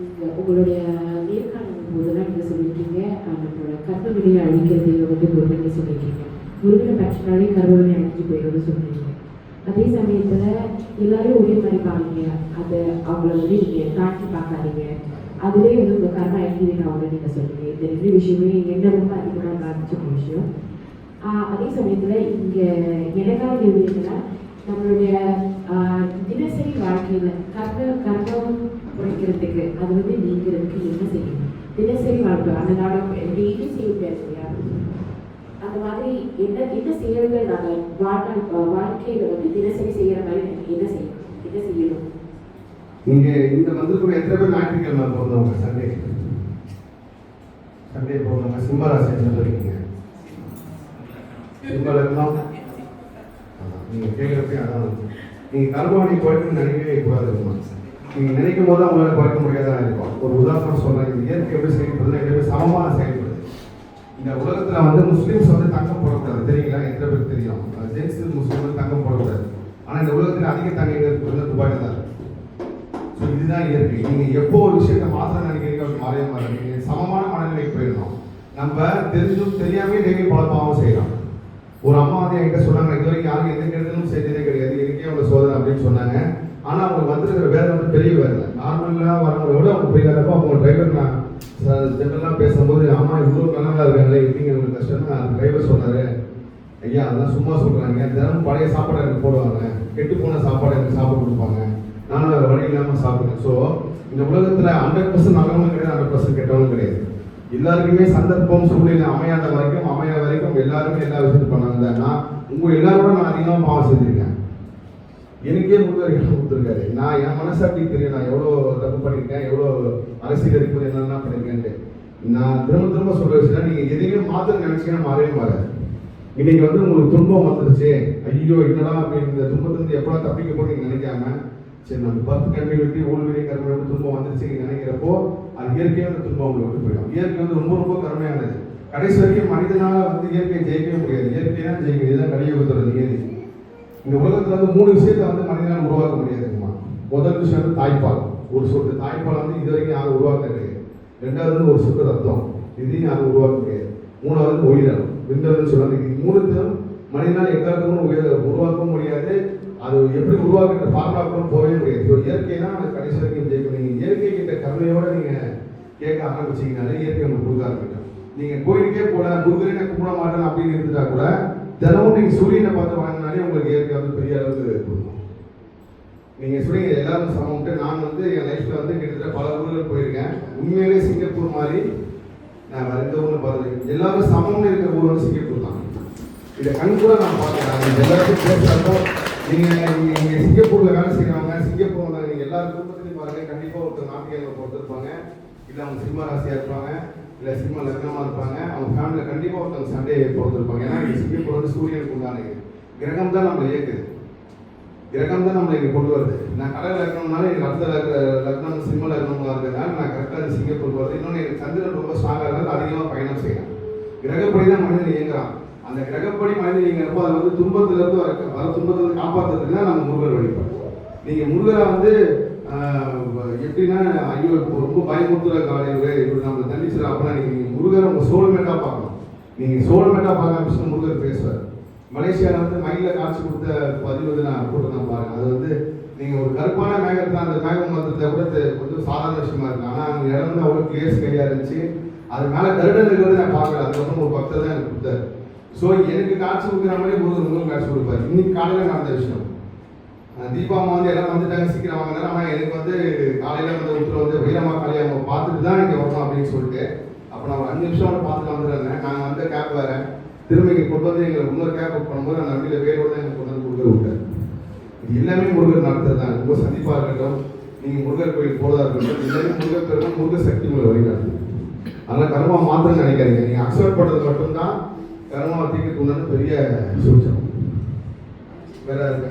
நீங்கள் உங்களுடைய நேர்காணல் போதெல்லாம் நீங்கள் சொல்லியிருக்கீங்க அஹ், நம்மளோட கர்மவினையை அழிக்கிறது வந்து முருகன் சொல்லியிருக்கீங்க முருகனை பற்றினாலே கர்மவினை அழிஞ்சு போயிடும்னு சொல்லியிருக்கீங்க அதே சமயத்தில் எல்லாரும் ஒரே மாதிரி பாருங்க. அதை அவங்கள வந்து நீங்கள் தாண்டி பார்க்காதீங்க. அதுவே வந்து உங்கள் கர்ம அழிக்கிறீங்க அவங்க நீங்கள் சொல்லுங்க. இந்த ரெண்டு விஷயமே என்ன ரொம்ப அதிகமாக பாதிச்ச ஒரு விஷயம். அதே சமயத்தில் இங்கே எனக்கான கேள்வி என்னன்னா நம்மளுடைய ஆஹ் தினசரி வாழ்க்கையில் கர்ம கர்மம் குறைக்கிறதுக்கு அது வந்து நீங்கிறதுக்கு என்ன செய்யணும் தினசரி வாழ்க்கை அந்த நாளும் டெய்லி செய்ய முடியாது இல்லையா அந்த மாதிரி என்ன என்ன செயல்கள் நாங்கள் வாழ்நாள் வாழ்க்கையில வந்து தினசரி செய்யற மாதிரி என்ன செய்யணும் என்ன செய்யணும்? நீங்க இந்த மந்திரத்துல எத்தனை பேர் ஞாயிற்றுக்கிழமை பிறந்தவங்க? சண்டே. சண்டே பிறந்தவங்க. சிம்மராசி இருக்கீங்க? சிம்ம நீங்க கேட்கறப்ப அதான் நீங்க கர்மாவணி குறைக்கணும்னு நினைக்கவே கூடாதுமா நீங்கள் நினைக்கும் போது உங்களால் குறைக்க முடியாதான் இருக்கும். ஒரு உதாரணம் சொல்கிறேன் இந்த இயற்கை எப்படி செயல்படுது எப்படி சமமாக செயல்படுது. இந்த உலகத்தில் வந்து முஸ்லீம்ஸ் வந்து தங்கம் போடக்கூடாது. தெரியுங்களா? எந்த பேருக்கு தெரியும்? ஜென்ஸ் முஸ்லீம் வந்து தங்கம் போடக்கூடாது. ஆனால் இந்த உலகத்தில் அதிக தங்கம் எங்க இருக்கு? வந்து தான் இருக்கு. ஸோ இதுதான் இயற்கை. நீங்கள் எப்போ ஒரு விஷயத்தை மாற்ற நினைக்கிறீங்க அப்படி மாதிரி நீங்கள் சமமான மனநிலைக்கு போயிடணும். நம்ம தெரிஞ்சும் தெரியாமே டெய்லி பல செய்யலாம் ஒரு அம்மா வந்து என்கிட்ட சொன்னாங்க இது வரைக்கும் யாரும் எந்த கெடுதலும் செஞ்சதே கிடையாது. எனக்கே அவங்க சோதனை அப்படின்னு சொன்னாங்க. ஆனா அவங்க வந்திருக்கிற வேலை வந்து பெரிய வேலை. நார்மலா வரவங்களை விட அவங்க போய் வரப்போ அவங்க டிரைவர் நான் ஜென்ரலாக பேசும்போது அம்மா இவ்வளோ நல்லா இருக்காங்களே எப்படிங்க உங்களுக்கு கஷ்டம்னா டிரைவர் சொன்னாரு. ஐயா அதெல்லாம் சும்மா சொல்றாங்க. தினமும் பழைய சாப்பாடு எனக்கு போடுவாங்க. கெட்டு போன சாப்பாடு எனக்கு சாப்பிட கொடுப்பாங்க. நானும் வேறு வழி இல்லாமல் சாப்பிடுறேன் ஸோ இந்த உலகத்தில் ஹண்ட்ரட் பர்சன்ட் நல்லவங்களும் கிடையாது ஹண்ட்ரட் பர்சன்ட் கெட்டவங்களும் கிடையாது. எல்லாருக்குமே சந்தர்ப்பம் சூழ்நிலை அமையாத வரைக்கும் அமையாத வரைக்கும் எல்லாருமே எல்லா விஷயத்தையும் பண்ணாங்க. நான் உங்க எல்லாரோட நான் அதிகமாக பாவம் செஞ்சிருக்கேன். எனக்கே முருகர் கொடுத்துருக்காரு. நான் என் மனசாட்சி தெரியும். நான் எவ்வளோ தப்பு பண்ணியிருக்கேன் எவ்வளோ அரசியல் இருக்குது என்னென்ன பண்ணியிருக்கேன்ட்டு நான் திரும்ப திரும்ப சொல்ல விஷயம் நீங்கள் எதையுமே மாற்ற நினைச்சீங்கன்னா மாறவே மாறாது. இன்னைக்கு வந்து உங்களுக்கு துன்பம் வந்துருச்சு. ஐயோ என்னடா அப்படின்னு இந்த துன்பத்திலிருந்து எப்படா தப்பிக்க போய் நினைக்காம சரி நம்ம பத்து கல்வி வெட்டி ஊழ்வினை கருமை துன்பம் வந்துருச்சு நினைக்கிறப்போ அது இயற்கையாக அந்த துன்பம் உங்களுக்கு விட்டு போயிடும். இயற்கை வந்து ரொம்ப ரொம்ப கருமையானது. கடைசி வரைக்கும் மனிதனால வந்து இயற்கையை ஜெயிக்கவே முடியாது இயற்கை தான் ஜெயிக்கும் இதுதான் கலியுகத்தோட நியதி இந்த உலகத்துல வந்து மூணு விஷயத்தை வந்து மனிதனால் உருவாக்க முடியாதுங்கம்மா முதல் விஷயம் வந்து தாய்ப்பால். ஒரு சொட்டு தாய்ப்பால் வந்து இது வரைக்கும் யாரும் உருவாக்க கிடையாது. ரெண்டாவது ஒரு சொட்டு ரத்தம். இதையும் யாரும் உருவாக்க கிடையாது. மூணாவது உயிரினம் விந்தணும்னு சொல்றாங்க இது மூணுத்தையும் மனிதனால் எக்காலத்துக்கும் உருவாக்கவும் முடியாது. அது எப்படி உருவாக்குற ஃபார்முலாக்கும் போகவே முடியாது. ஸோ இயற்கை தான் அது கடைசி வரைக்கும் ஜெயிக்கும். நீங்கள் இயற்கை கிட்ட கருணையோட நீங்கள் கேட்க ஆரம்பிச்சீங்கனாலே இயற்கை உங்களுக்கு கொடுக்க ஆரம்பிக்கும். நீங்கள் கோயிலுக்கே போல முருகனை கும்பிட மாட்டேன் அப்படின்னு இருந்துட்டா கூட தினமும் நீங்கள் சூரியனை பார்த்து வாங்கினாலே உங்களுக்கு இயற்கை வந்து பெரிய அளவுக்கு கொடுக்கும். நீங்கள் சொல்றீங்க எல்லாரும் சமம்ட்டு நான் வந்து என் லைஃப்பில் வந்து கிட்டத்தட்ட பல ஊர்கள் போயிருக்கேன். உண்மையிலே சிங்கப்பூர் மாதிரி நான் வேறு எந்த ஊரில் பார்த்துருக்கேன் எல்லாரும் சமம்னு இருக்கிற ஊர் வந்து சிங்கப்பூர் தான். இதை கண் கூட நான் பார்க்குறேன் நான் எல்லாத்தையும் பேசுகிறப்போ நீங்கள் நீங்கள் சிங்கப்பூரில் வேலை செய்கிறவங்க சிங்கப்பூரில் நீங்கள் எல்லா குடும்பத்துலையும் பாருங்கள் கண்டிப்பாக ஒருத்தர் நாட்டியங்களை பொறுத்திருப்பாங்க. இல்லை அவங்க சிம்ம ராசியாக இருப்பாங்க. இல்லை சிம்ம லக்னமாக இருப்பாங்க. அவங்க ஃபேமிலியில் கண்டிப்பாக ஒருத்தவங்க சண்டே பொறுத்திருப்பாங்க. ஏன்னா இங்கே சிங்கப்பூர் வந்து சூரியனுக்கு உண்டான கிரகம் தான் நம்மளை இயக்குது. கிரகம் தான் நம்மளை இங்கே கொண்டு வருது. நான் கடை லக்னம்னால எனக்கு அடுத்த லக்னம் சிம்ம லக்னமாக இருக்கிறதுனால நான் கரெக்டாக சிங்கப்பூர் போகிறது இன்னொன்று எனக்கு சந்திரன் ரொம்ப ஸ்ட்ராங்காக இருக்கிறது அதிகமாக பயணம் செய்யலாம் கிரகப்படி தான் மனிதன் இயங்குறான். அந்த கிரகப்படி மனிதன் இயங்குறப்போ அது வந்து துன்பத்திலிருந்து வர வர துன்பத்திலிருந்து காப்பாற்றுறதுக்கு தான் நம்ம முருகர் வழிபாடு நீங்கள் முருகரை வந்து எப்படின்னா ஐயோ இப்போ ரொம்ப பயமுறுத்துற காலையில் இப்படி நம்ம தண்டிச்சிடும் அப்படின்னா நீங்கள் முருகரை உங்கள் சோல்மேட்டாக பார்க்கணும். நீங்கள் சோல்மேட்டாக பார்க்க ஆரம்பிச்சுன்னா முருகர் பேசுவார். மலேசியாவில் வந்து மயில காட்சி கொடுத்த பதிவு வந்து நான் போட்டு பாருங்க. அது வந்து நீங்கள் ஒரு கருப்பான மேகத்தை அந்த மேகம் மந்திரத்தை கூட கொஞ்சம் சாதாரண விஷயமா இருக்கு. ஆனால் அந்த இடம் வந்து அவ்வளோ கிளியர்ஸ் கையாக இருந்துச்சு. அது மேலே கருடன் இருக்கிறது நான் பார்க்கல. அதுக்கப்புறம் ஒரு பக்தர் தான் எனக்கு கொடுத்தாரு. ஸோ எனக்கு காட்சி கொடுக்குற மாதிரி ஒரு உங்களுக்கு காட்சி கொடுப்பாரு. இன்னைக்கு காலையில் நடந்த விஷயம். தீபா அம்மா வந்து எல்லாம் வந்துட்டாங்க சீக்கிரம் வாங்க ஆனால் எனக்கு வந்து காலையில் வந்து உத்தரவு வந்து வீரமா காலையை அம்மா பார்த்துட்டு தான் இங்கே வரணும் அப்படின்னு சொல்லிட்டு அப்போ நான் ஒரு அஞ்சு நிமிஷம் மட்டும் பார்த்துட்டு வந்துடுறேன். நாங்க வந்து கேப் வரேன் திரும்ப இங்கே கொண்டு வந்து எங்களை இன்னொரு கேப் அப் பண்ணும்போது அந்த வண்டியில வேரோட தான் எங்களுக்கு கொண்டு வந்து கொடுக்க விட்டார். இது எல்லாமே முருகர் நடத்துறது தான். ரொம்ப சந்திப்பாக இருக்கட்டும். நீங்கள் முருகர் கோயில் போறதா இருக்கட்டும். எல்லாமே முருகர் பெருமை முருகர் சக்தி உங்களை வழிகாட்டு அதனால் கர்மா மாத்திரம் நினைக்காதீங்க. நீங்கள் அக்செப்ட் பண்ணுறது மட்டும்தான் கர்மாவை தீர்க்க பெரிய சூச்சம் வேற இருக்கு